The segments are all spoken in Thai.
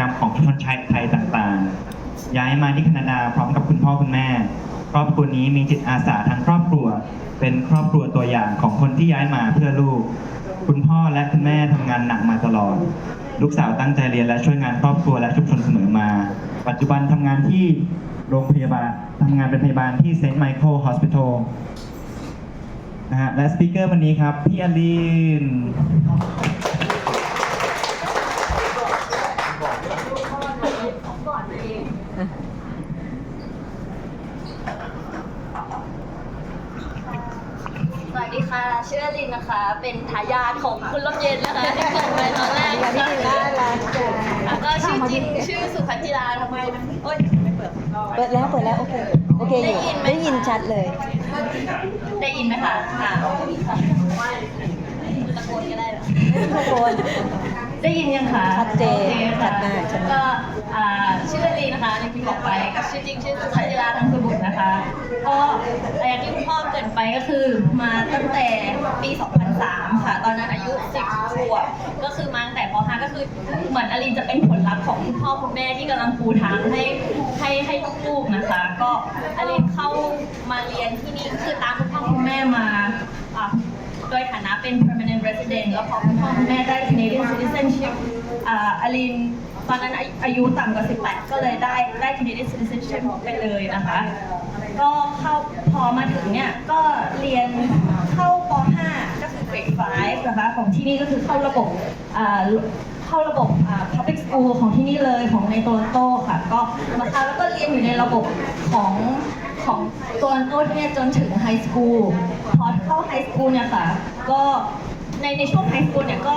รรมของชนชายไทยต่างๆ ย้ายมาที่แคนาดาพร้อมกับคุณพ่อคุณแม่ ครอบครัวนี้มีจิตอาสาทั้งครอบครัว เป็นครอบครัวตัวอย่างของคนที่ย้ายมาเพื่อลูก คุณพ่อและคุณแม่ทำงานหนักมาตลอด ลูกสาวตั้งใจเรียนและช่วยงานครอบครัวและชุมชนเสมอมา ปัจจุบันทำงานที่โรงพยาบาลทำงานเป็นพยาบาลที่เซนต์ไมเคิลฮอสพิทอลนะฮะและสปีกเกอร์วันนี้ครับ พี่อลิน สวัสดีค่ะ ชื่ออลิ นนะคะ เป็นทายาทของคุณลมเย็นนะคะที่เกิดไปตอนแรกค่ะแล้วก็ชื่อจริงชื่อสุพัจิราทำไมโอ๊ยไม่เปิดเปิดแล้วเปิดแล้วโอเคโอเคอยู่ได้ยินไหมได้ยินชัดเลย ได้ยินไหมคะค่ะตะโกนก็ได้เหรอตะโกน ได้ยินยังคะชัดเจนโอคค่ะชัดมากชัดมาก ก็อ่าชื่ออลีนะคะอย่างที่บอกไปกับชื่อจริงชื่อสุพัจิราทังสบุตรนะคะ ก็อย่างที่คุณพ่อเกรินไปก็คือมาตั้งแต่ปี 2003 ค่ะ ตอนนั้นอายุ 10ขวบก็คือมาตั้งแต่ป .5 ก็คือเหมือนอลีนจะเป็นผลลัพธ์ของคุณพ่อคุณแม่ที่กำลังปูทางให้ให้ให้ลูกๆนะคะ ก็อลีนเข้ามาเรียนที่นี่คือตามคุณพ่อคุณแม่มาอะ โดยฐานะเป็น permanent resident แล้วพอคุณพ่อคุณแม่ได้ Canadian citizenship อ่าอลินตอนนั้นอายุต่ำกว่า 18 ก็เลยได้ได้ Canadian citizenship ไปเลยนะคะ ก็เข้าพอมาถึงเนี่ย ก็เรียนเข้าป .5 ก็คือ grade 5นะคะของที่นี่ก็คือเข้าระบบอ่าเข้าระบบ public school ของที่นี่เลยของในโตลอนโตค่ะ ก็มาเข้าแล้วก็เรียนอยู่ในระบบของของโตลอนโตที่เนี่ยจนถึงไฮสคูล พอเข้าไฮสคูลเนี่ยค่ะ ก็ในในช่วงไฮสคูลเนี่ยก็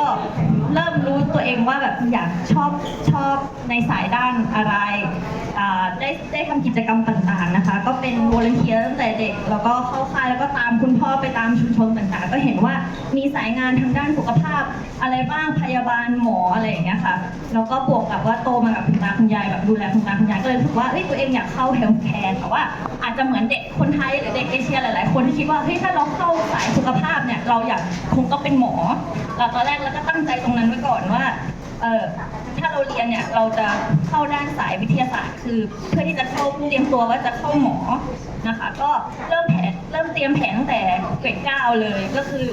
เริ่มรู้ตัวเองว่าแบบอยากชอบชอบในสายด้านอะไรได้ได้ทำกิจกรรมต่างๆนะคะ ก็เป็นวอลเนเทียตั้งแต่เด็ก แล้วก็เข้าค่ายแล้วก็ตามคุณพ่อไปตามชุมชนต่างๆ ก็เห็นว่ามีสายงานทางด้านสุขภาพ อะไรบ้างพยาบาลหมออะไรอย่างเงี้ยค่ะแล้วก็บวกกับว่าโตมากับคุณตาคุณยายแบบดูแลคุณตาคุณยายก็เลยรู้สึกว่าเอ้ยตัวเองอยากเข้าเฮลท์แคร์แต่ว่าอาจจะเหมือนเด็กคนไทยหรือเด็กเอเชียหลาย ๆ คนที่คิดว่าเฮ้ยถ้าเราเข้าสายสุขภาพเนี่ยเราอยากคงต้องเป็นหมอเราตอนแรกเราก็ตั้งใจตรงนั้นไว้ก่อนว่าเออถ้าเราเรียนเนี่ยเราจะเข้าด้านสายวิทยาศาสตร์ คือเพื่อที่จะเข้าเตรียมตัวว่าจะเข้าหมอนะคะ ก็เริ่มแผนเริ่มเตรียมแผนตั้งแต่เกรดเก้าเลยก็คือ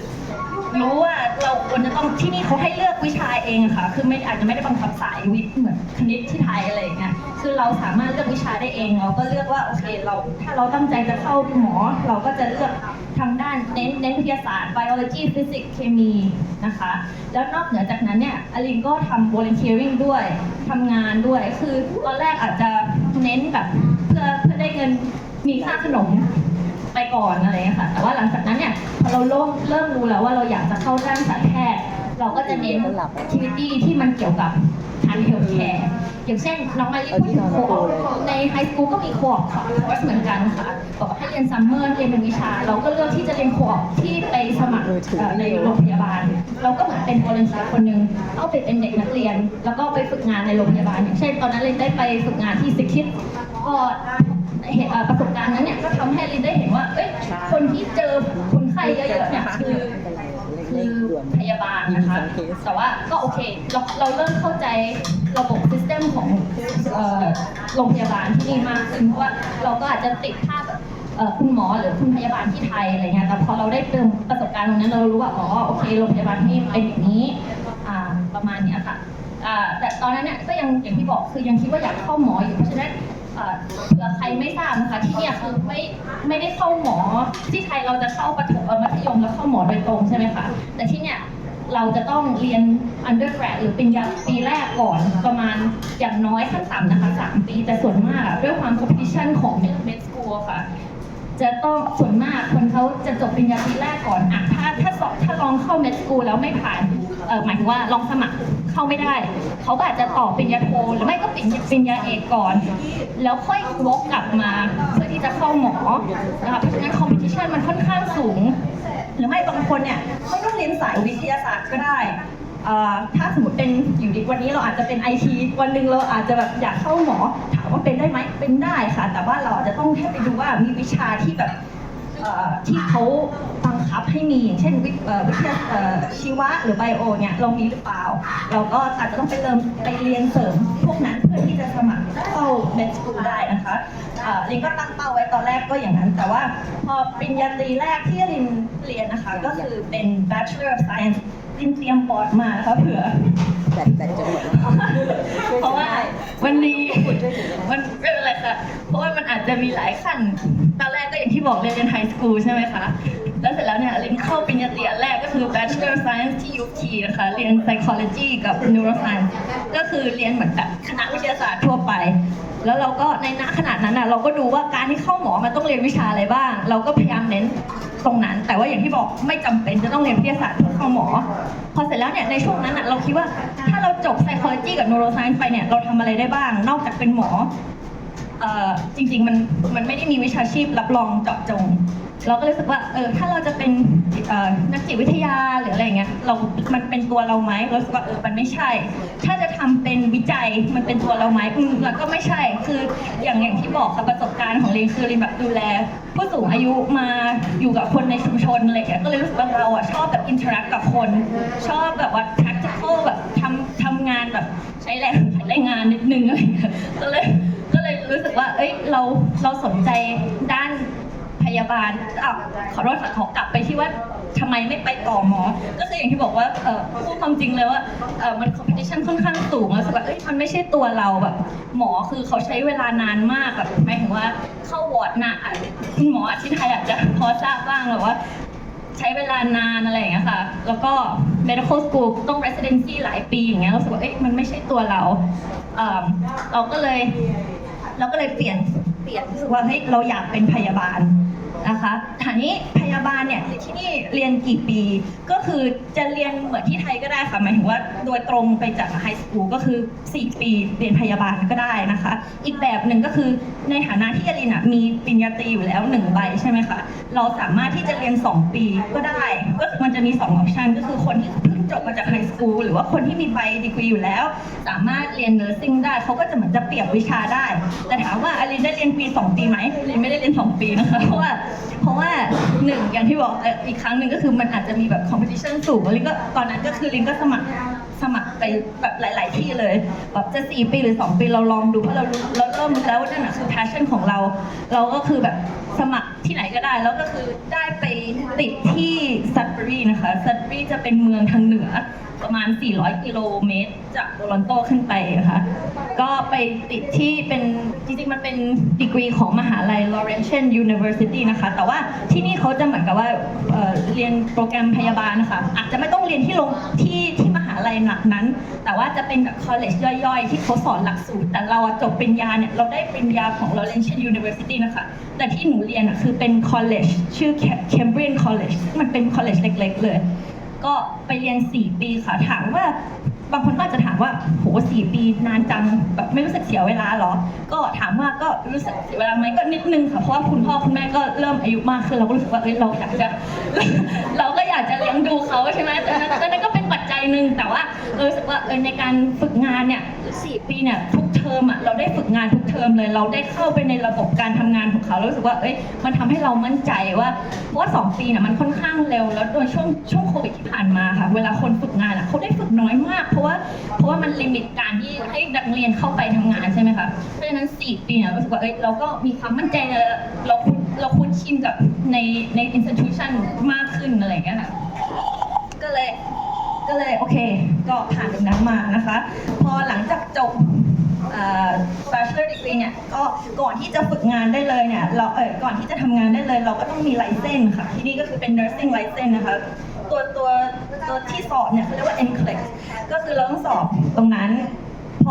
รู้ว่าเราควรจะต้องที่นี่เขาให้เลือกวิชาเองค่ะ คือไม่อาจจะไม่ได้บังคับสายวิทย์เหมือนคณิตที่ไทยอะไรอย่างเงี้ย คือเราสามารถเลือกวิชาได้เอง เราก็เลือกว่าโอเคเราถ้าเราตั้งใจจะเข้าหมอ เราก็จะเลือกทางด้านเน้นเน้นวิทยาศาสตร์ biology physics เคมีนะคะ แล้วนอกเหนือจากนั้นเนี่ยอลินก็ทำ volunteering ด้วยทำงานด้วย คือตอนแรกอาจจะเน้นแบบเพื่อเพื่อได้เงินมีค่าขนมไปก่อนอะไรอย่างเงี้ยค่ะ แต่ว่าหลังจากนั้นเนี่ยพอเราเริ่มเริ่มรู้แล้วว่าเราอยากจะเข้าด้านสายแพทย์ เราก็จะเน้น activity ที่มันเกี่ยวกับทาง health care อย่างเช่นน้องมารีพูดถึงโคอในไฮสคูลก็มีโคอคอร์สเหมือนกันค่ะบอกว่าให้เรียนซัมเมอร์เรียนเป็นวิชา เราก็เลือกที่จะเรียนโคอที่ไปสมัครในโรงพยาบาล เราก็เหมือนเป็น volunteer คนหนึ่งเข้าไปเป็นเด็กนักเรียน แล้วก็ไปฝึกงานในโรงพยาบาล อย่างเช่น ตอนนั้นเลยได้ไปฝึกงานที่ซิคิดก็เห็นเอ่อประสบการณ์นั้นเนี่ยก็ทำให้ลินได้เห็นว่าเอ้ยคนที่เจอคนไข้เยอะๆเนี่ยคือ คือพยาบาลนะคะ แต่ว่าก็โอเคเราเราเริ่มเข้าใจระบบซิสเต็มของเอ่อโรงพยาบาลที่นี่มากขึ้นเพราะว่าเราก็อาจจะติดภาพแบบเอ่อคุณหมอหรือคุณพยาบาลที่ไทยอะไรเงี้ยแต่พอเราได้เติมประสบการณ์ตรงนั้นเรารู้ว่าอ๋อโอเคโรงพยาบาลที่นี่เป็นอย่างนี้อ่าประมาณเนี้ยค่ะอ่าแต่ตอนนั้นเนี่ยก็ยังอย่างที่บอกคือยังคิดว่าอยากเข้าหมออยู่เพราะฉะนั้น เอะเผื่อใครไม่ทราบนะคะที่เนี่ยคือไม่ไม่ได้เข้าหมอ ที่ไทยเราจะเข้าประถมมัธยมแล้วเข้าหมอโดยตรงใช่ไหมคะแต่ที่เนี่ยเราจะต้องเรียน undergrad หรือปริญญาปีแรกก่อนประมาณอย่างน้อยขั้นต่ำนะคะสามปี แต่ส่วนมากด้วยความ competition ของ med school ค่ะ จะต้องส่วนมากคนเขาจะจบปริญญาปีแรกก่อนอะถ้าถ้าสอบถ้าลองเข้าเมดสกูลแล้วไม่ผ่านเออหมายถึงว่าลองสมัครเข้าไม่ได้เขาก็อาจจะต่อปริญญาโทหรือไม่ก็ปริญญาเอกก่อน แล้วค่อยวกกลับมาเพื่อที่จะเข้าหมอนะคะเพราะฉะนั้นคอมเพติชันมันค่อนข้างสูง หรือไม่บางคนเนี่ยไม่ต้องเรียนสายวิทยาศาสตร์ก็ได้ถ้าสมมติเป็นอยู่ดีวันนี้เราอาจจะเป็นไอทีวันหนึ่งเราอาจจะแบบอยากเข้าหมอถามว่าเป็นได้ไหมเป็นได้ค่ะ แต่ว่าเราอาจจะต้องแค่ไปดูว่ามีวิชาที่แบบเอ่อที่เขาบังคับให้มีอย่างเช่นวิทย์เอ่อวิทยาเอ่อชีวะหรือไบโอเนี่ยเรามีหรือเปล่า เราก็อาจจะต้องไปเริ่มไปเรียนเสริมพวกนั้นเพื่อที่จะสมัครเข้า med school ได้นะคะเอ่อลินก็ตั้งเป้าไว้ตอนแรกก็อย่างนั้น แต่ว่าพอปริญญาตรีแรกที่ลินเรียนนะคะ ก็คือเป็น Bachelor of Science ลินเตรียมบอร์ดมานะคะเผื่อแบตแบตจะหมดแล้วเพราะว่า วันนี้วันไม่เป็นไรค่ะเพราะว่ามันอาจจะมีหลายขั้นตอนแรกก็อย่างที่บอกเรียนเรียนไฮสคูลใช่ไหมคะ แล้วเสร็จแล้วเนี่ยเรียนเข้าปริญญาตรีอันแรกก็คือ Bachelor of Science ที่ UT นะคะ เรียน Psychology กับ Neuroscience ก็คือเรียนเหมือนแบบคณะวิทยาศาสตร์ทั่วไป แล้วเราก็ในณขนาดนั้นน่ะเราก็ดูว่าการที่เข้าหมอมันต้องเรียนวิชาอะไรบ้าง เราก็พยายามเน้นตรงนั้น แต่ว่าอย่างที่บอกไม่จำเป็นจะต้องเรียนวิทยาศาสตร์เพื่อเข้าหมอ พอเสร็จแล้วเนี่ยในช่วงนั้นน่ะเราคิดว่าเรา จบ psychology กับ neuroscience ไปเนี่ย เราทำอะไรได้บ้าง นอกจากเป็นหมอเอ่อจริง ๆ มันมันไม่ได้มีวิชาชีพรับรองเจาะจง เราก็รู้สึกว่าเออถ้าเราจะเป็นเอ่อนักจิตวิทยาหรืออะไรเงี้ยเรา มันเป็นตัวเราไหมเรารู้สึกว่าเออมันไม่ใช่ ถ้าจะทำเป็นวิจัยมันเป็นตัวเราไหมอืมแล้วก็ไม่ใช่คืออย่างอย่างที่บอกค่ะประสบการณ์ของลินคือลินแบบดูแล ผู้สูงอายุมาอยู่กับคนในชุมชนอะไรอย่างเงี้ยก็เลยรู้สึกว่าเราอะชอบแบบอินเทอร์แอคกับคน ชอบแบบว่า practical แบบทำ งานแบบใช้แรงใช้แรงงานนิดนึงอะไรเงี้ยก็เลยก็เลยรู้สึกว่า เอ้ยเราเราสนใจด้านพยาบาลอะขอโทษค่ะขอกลับไปที่ว่าทำไมไม่ไปต่อหมอ ก็คืออย่างที่บอกว่าเออพูดความจริงเลยว่าเออมัน competition ค่อนข้างสูงแล้วรู้สึกว่าเอ้ยมันไม่ใช่ตัวเราแบบหมอคือเขาใช้เวลานานมากแบบหมายถึงว่าเข้าวอร์ดน่ะอะคุณหมออาที่ไทยอาจจะพอทราบบ้างแบบว่า ใช้เวลานานอะไรอย่างเงี้ยค่ะ แล้วก็ medical school ต้อง residency หลายปีอย่างเงี้ยเราสึกว่าเอ๊ะมันไม่ใช่ตัวเราเอิ่มเราก็เลย เราก็เลยเปลี่ยนเปลี่ยนรู้สึกว่าเฮ้ยเราอยากเป็นพยาบาล นะคะฐานี้พยาบาลเนี่ยที่นี่เรียนกี่ปี ก็คือจะเรียนเหมือนที่ไทยก็ได้ค่ะหมายถึงว่าโดยตรงไปจากไฮสคูลก็คือ 4 ปีเรียนพยาบาลก็ได้นะคะ อีกแบบหนึ่งก็คือในฐานะที่อลินอะมีปริญญาตรีอยู่แล้วหนึ่งใบใช่ไหมคะเราสามารถที่จะเรียน 2 ปีก็ได้ก็มันจะมี2ออปชันก็คือคนที่ จบมาจากไฮสคูลหรือว่าคนที่มีใบดีกรีอยู่แล้ว สามารถเรียนเนอร์ซิ่งได้เขาก็จะเหมือนจะเปรียบวิชาได้ แต่ถามว่าอลินได้เรียนปี 2 ปีไหมอลินไม่ได้เรียน 2 ปีนะคะเพราะว่าเพราะว่าหนึ่งอย่างที่บอกอีกครั้งหนึ่งก็คือมันอาจจะมีแบบคอมเพติชันสูงอลินก็ตอนนั้นก็คือลินก็สมัคร สมัครไปแบบหลาย ๆ ที่เลยแบบจะ4ปีหรือ2ปีเราลองดูเพราะเรารู้เราเริ่มรู้แล้วว่านั่นแหะคือ passion ของเรา เราก็คือแบบสมัครที่ไหนก็ได้ แล้วก็คือได้ไปติดที่ซัตบรีนะคะซัตบรีจะเป็นเมืองทางเหนือประมาณ 400 กิโลเมตร จากโตลอนโตขึ้นไปนะคะ ก็ไปติดที่เป็น จริงๆ มันเป็นดีกรีของมหาลัย Laurentian University นะคะ แต่ว่าที่นี่เขาจะเหมือนกับว่าเเรียนโปรแกรมพยาบาลนะคะ อาจจะไม่ต้องเรียนที่โรงที่ที่ม ลัยหลักนั้น แต่ว่าจะเป็นแบบ college ย่อยๆ ที่เขาสอนหลักสูตร แต่เราจบปริญญาเนี่ยเราได้ปริญญาของ Laurentian University นะคะ แต่ที่หนูเรียนอะคือเป็น college ชื่อ Cambrian College มันเป็น college เล็ก ๆ เลย ก็ไปเรียน 4 ปีค่ะ ถามว่าบางคนก็อาจจะถามว่าโหสี่ปีนานจังแบบไม่รู้สึกเสียเวลาเหรอ ก็ถามว่าก็รู้สึกเสียเวลาไหมก็นิดนึงค่ะเพราะว่าคุณพ่อคุณแม่ก็เริ่มอายุมากขึ้นเราก็รู้สึกว่าเอ้ยเราอยากจะเราก็อยากจะเลี้ยงดูเขาใช่ไหมแต่นั้นแต่นั้นก็เป็น หนึ่งแต่ว่าเรารู้สึกว่าเออในการฝึกงานเนี่ยสี่ปีเนี่ยทุกเทอมอะเราได้ฝึกงานทุกเทอมเลย เราได้เข้าไปในระบบการทำงานของเขาแล้วรู้สึกว่าเอ้ยมันทำให้เรามั่นใจว่าเพราะว่าสองปีเนี่ยมันค่อนข้างเร็ว แล้วโดยช่วงช่วงโควิดที่ผ่านมาค่ะ เวลาคนฝึกงานอะเขาได้ฝึกน้อยมากเพราะว่าเพราะว่ามันลิมิตการที่ให้นักเรียนเข้าไปทำงานใช่ไหมคะเพราะฉะนั้น4ปีเนี่ยรู้สึกว่าเอ้ยเราก็มีความมั่นใจเราคุ้นเราคุ้นชินกับในใน institution มากขึ้นอะไรอย่างเงี้ยค่ะก็เลย ก็เลยโอเค ก็ผ่านตรงนั้นมานะคะ พอหลังจากจบเอ่อ bachelor degree เนี่ยก็ก่อนที่จะฝึกงานได้เลยเนี่ยเราเออก่อนที่จะทำงานได้เลย เราก็ต้องมีไลเซนค่ะ ที่นี่ก็คือเป็น nursing license นะคะตัวตัวตัวที่สอบเนี่ยเขาเรียกว่า NCLEX ก็คือเราต้องสอบตรงนั้น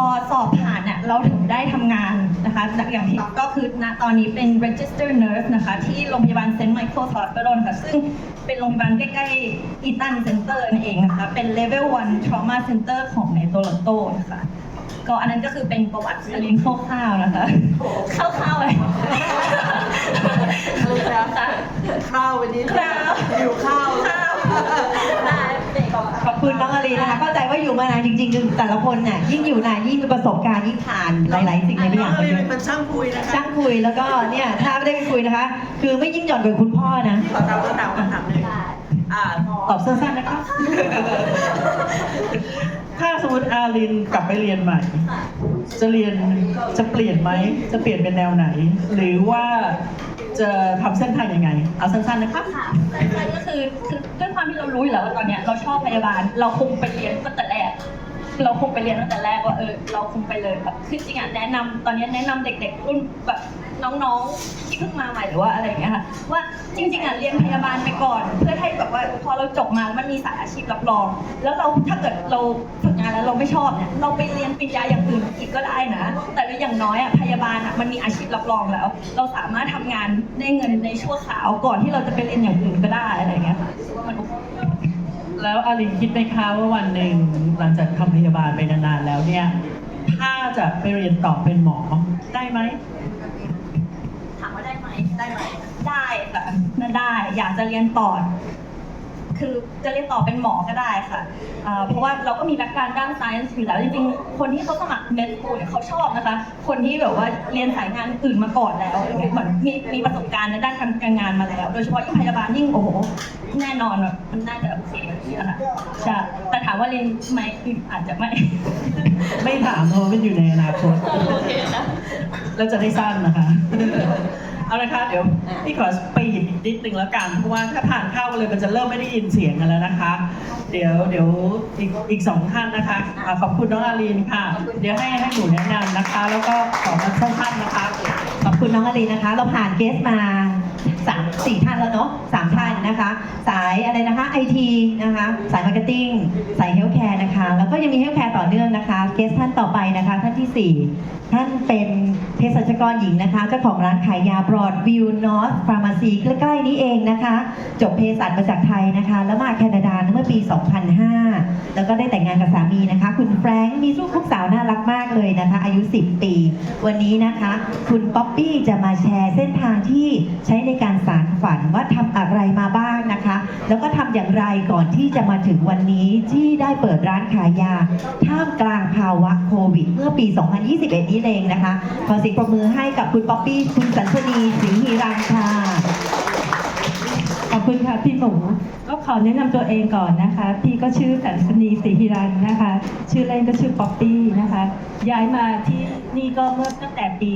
อสอบผ่านเนี่ยเราถึงได้ทำงานนะคะอย่างที่ก็คือณตอนนี้เป็น register nurse นะคะที่โรงพยาบาล St. Michael's Hospital นะคะซึ่งเป็นโรงพยาบาลใกล้ๆ Eaton Center นั่นเองนะคะ เป็น level 1 trauma center ของในโตลอนโตนะคะ ก็อันนั้นก็คือเป็นประวัติสลินคร่าวๆนะคะคร่าวๆเลยค่ะข้าววันนี้ข้าวหิวข้าวข้าวได้เด็ก ขอบคุณน้องอลีนะคะเข้าใจว่าอยู่มานานจริงๆคือแต่ละคนน่ะยิ่งอยู่นานยิ่งมีประสบการณ์ยิ่งผ่านหลาย ๆ สิ่งหลายๆอย่างน้องไปอลีด้วยเป็นช่างคุยนะคะช่างคุยแล้วก็เนี่ยถ้าไม่ได้ไปคุยนะคะ คือไม่ยิ่งหย่อนกว่าคุณพ่อพ่อนะขอตามคำถามคำถามหนึ่งอ่าตอบสั้นๆนะคะถ้าสมมติอารินกลับไปเรียนใหม่ จะเรียนจะเปลี่ยนไหมจะเปลี่ยนเป็นแนวไหน หรือว่า จะทำเส้นทางยังไง เอาสั้นๆนะคะค่ะสั้นๆก็คือคือด้วยความที่เรารู้อยู่แล้วว่าตอนเนี้ยเราชอบพยาบาล เราคงไปเรียนตั้งแต่แรก เราคงไปเรียนตั้งแต่แรกว่าเออเราคงไปเลยแบบคือจริงอะแนะนำตอนเนี้ยแนะนำเด็ก ๆ รุ่นแบบ น้องๆที่เพิ่งมาใหม่หรือว่าอะไรอย่างเงี้ยค่ะว่าจริงๆอะเรียนพยาบาลไปก่อน เพื่อให้แบบว่าพอเราจบมามันมีสายอาชีพรับรอง แล้วเราถ้าเกิดเราฝึกงานแล้วเราไม่ชอบเนี่ยเราไปเรียนปริญญาอย่างอื่นอีกก็ได้นะ แต่อย่างน้อยอะพยาบาลอะมันมีอาชีพรับรองแล้ว เราสามารถทำงานได้เงินในชั่วคราวก่อนที่เราจะไปเรียนอย่างอื่นก็ได้อะไรอย่างเงี้ยค่ะว่ามันแล้วอารินคิดไหมคะว่าวันหนึ่งหลังจากทำพยาบาลไปนานๆแล้วเนี่ย ถ้าจะไปเรียนต่อเป็นหมอได้ไหม ถามว่าได้ไหมได้ ไหมได้ค่ะน่าได้อยากจะเรียนต่อ คือจะเรียนต่อเป็นหมอก็ได้ค่ะเอ่อเพราะว่าเราก็มีแบ็กกราวด์ด้าน science อยู่แล้วจริงๆ คนที่เขาสมัครเมดคูเนี่ยเขาชอบนะคะ คนที่แบบว่าเรียนสายงานอื่นมาก่อนแล้วเหมือนมีมีประสบการณ์ในด้านการงานมาแล้ว โดยเฉพาะยิ่งพยาบาลยิ่งโอ้โหแน่นอนแบบมันน่าจะโอเคอะค่ะใช่แต่ถามว่าเรียนไหมอืมอาจจะไม่ ไม่ถามเพราะว่ามันอยู่ในอนาคต โอเคนะแล้วจะได้สั้นนะคะ เอาละคะเดี๋ยวพี่ขอสปีดอีกนิดนึงแล้วกัน เพราะว่าถ้าทานข้าวกันเลยมันจะเริ่มไม่ได้ยินเสียงกันแล้วนะคะ เดี๋ยวเดี๋ยวอีกอีกสองท่านนะคะอ่าขอบคุณน้องอารีนค่ะ เดี๋ยวให้ให้หนูแนะนำนะคะ แล้วก็ขอมาสั้นๆนะคะ ขอบคุณน้องอลีนะคะ เราผ่านเกสมา สามสี่ท่านแล้วเนาะสามท่านนะคะ สายอะไรนะคะไอทีนะคะ สายมาร์เก็ตติ้งสายเฮลท์แคร์นะคะ แล้วก็ยังมีเฮลท์แคร์ต่อเนื่องนะคะเกสท่านต่อไปนะคะ ท่านที่สี่ท่านเป็นเภสัชกรหญิงนะคะเจ้าของร้านขายยาบรอดวิวนอร์ h ฟาร์มาซีใกล้ๆนี้เองนะคะ จบเภสัชมาจากไทยนะคะ แล้วมาแคนาดาเมื่อปี 2005 แล้วก็ได้แต่งงานกับสามีนะคะ คุณแฟรงค์มีลูกลูกสาวน่ารักมากเลยนะคะ อายุ 10 ปี วันนี้นะคะ คุณป๊อปปี้จะมาแชร์เส้นทางที่ใช้ในการสารฝันว่าทำอะไรมาบ้างนะคะ แล้วก็ทำอย่างไรก่อนที่จะมาถึงวันนี้ที่ได้เปิดร้านขายยา ท่ามกลางภาวะโควิด เมื่อปี 2021 นี้เองนะคะ ขอเสียงปรบมือให้กับคุณป๊อปปี้คุณสันสนีสิงห์ฮีรันค่ะขอบคุณค่ะพี่หมูก็ขอแนะนำตัวเองก่อนนะคะ พี่ก็ชื่อสันสนีศรีฮิรันนะคะ ชื่อเล่นก็ชื่อป๊อปปี้นะคะ ย้ายมาที่นี่ก็เมื่อตั้งแต่ปี